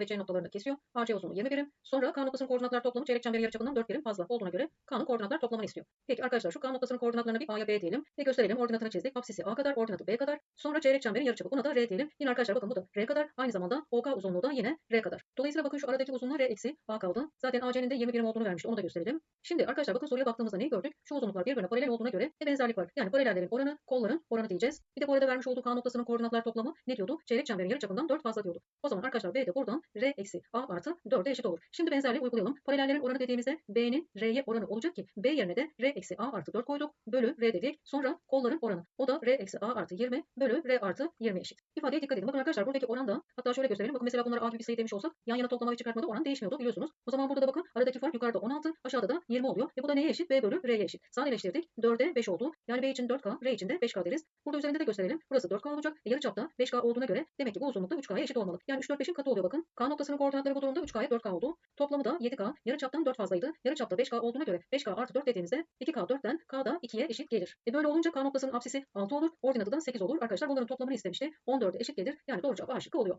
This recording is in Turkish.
ve C noktalarını kesiyor. AC uzunluğu 20 birim. Sonra K noktasının koordinatlar toplamı çeyrek çemberin yarıçapından 4 birim fazla olduğuna göre K'nın koordinatlar toplamını istiyor. Peki arkadaşlar şu K noktasının koordinatlarına bir A'ya B diyelim ve gösterelim. Ordinatını çizdik. Apsisi A kadar, ordinatı B kadar. Sonra çeyrek çemberin yarıçapı. Buna da R diyelim. Yine arkadaşlar bakın bu da R kadar. Aynı zamanda OK uzunluğu da yine R kadar. Dolayısıyla bakın şu aradaki uzunluğu R eksi A kaldı. Zaten AC'nin de 20 birim olduğunu vermişti. Onu da gösterelim. Şimdi arkadaşlar bakın soruya baktığımızda neyi gördük? Şu uzunluklar birbirine paralel olduğuna göre bir benzerlik var. Yani paralellerin oranı, kolların oranı diyeceğiz. Bir de bu arada vermiş olduğu K noktasının koordinatlar toplamı ne diyordu? Çeyrek çemberin yarıçapından 4 fazla diyordu. O zaman arkadaşlar B de buradan R eksi A artı 4'e eşit olur. Şimdi benzerliği uygulayalım. Paralellerin oranı dediğimizde B'nin R'ye oranı olacak ki B yerine de R eksi A artı 4 koyduk. Bölü R dedik. Sonra kolların oranı. O da R eksi A artı 20 bölü R artı 20 eşit. İfadeye dikkat edin. Bakın arkadaşlar buradaki oran da hatta şöyle gösterelim. Bakın mesela bunlara A gibi bir sayı demiş olsak yan yana toplama ve çıkartmada oran değişmiyordu biliyorsunuz. O zaman burada da bakın aradaki fark yukarıda 16 aşağıda da 20 oluyor. E bu da neye eşit? B bölü R'ye eşit. Sadeleştirdik. 4'e 5 oldu. Yani B için 4K, R için de 5K deriz. Burada üzerinde de gösterelim. Burası 4K olacak. E yarı çapta 5K olduğuna göre demek ki bu uzunlukta 3K'ya eşit olmalı. Yani 3 4 5'in katı oluyor bakın. K noktasının koordinatları bu durumda 3K'ya 4K oldu. Toplamı da 7K. Yarı çaptan 4 fazlaydı. Yarı çapta 5K olduğuna göre 5K artı 4 dediğimizde 2K 4'ten K da 2'ye eşit gelir. E böyle olunca K noktasının apsisi 6 olur. Ordinatı da 8 olur. Arkadaşlar bunların toplamını istemişti. 14'e eşit gelir. Yani doğru cevap A şıkkı oluyor.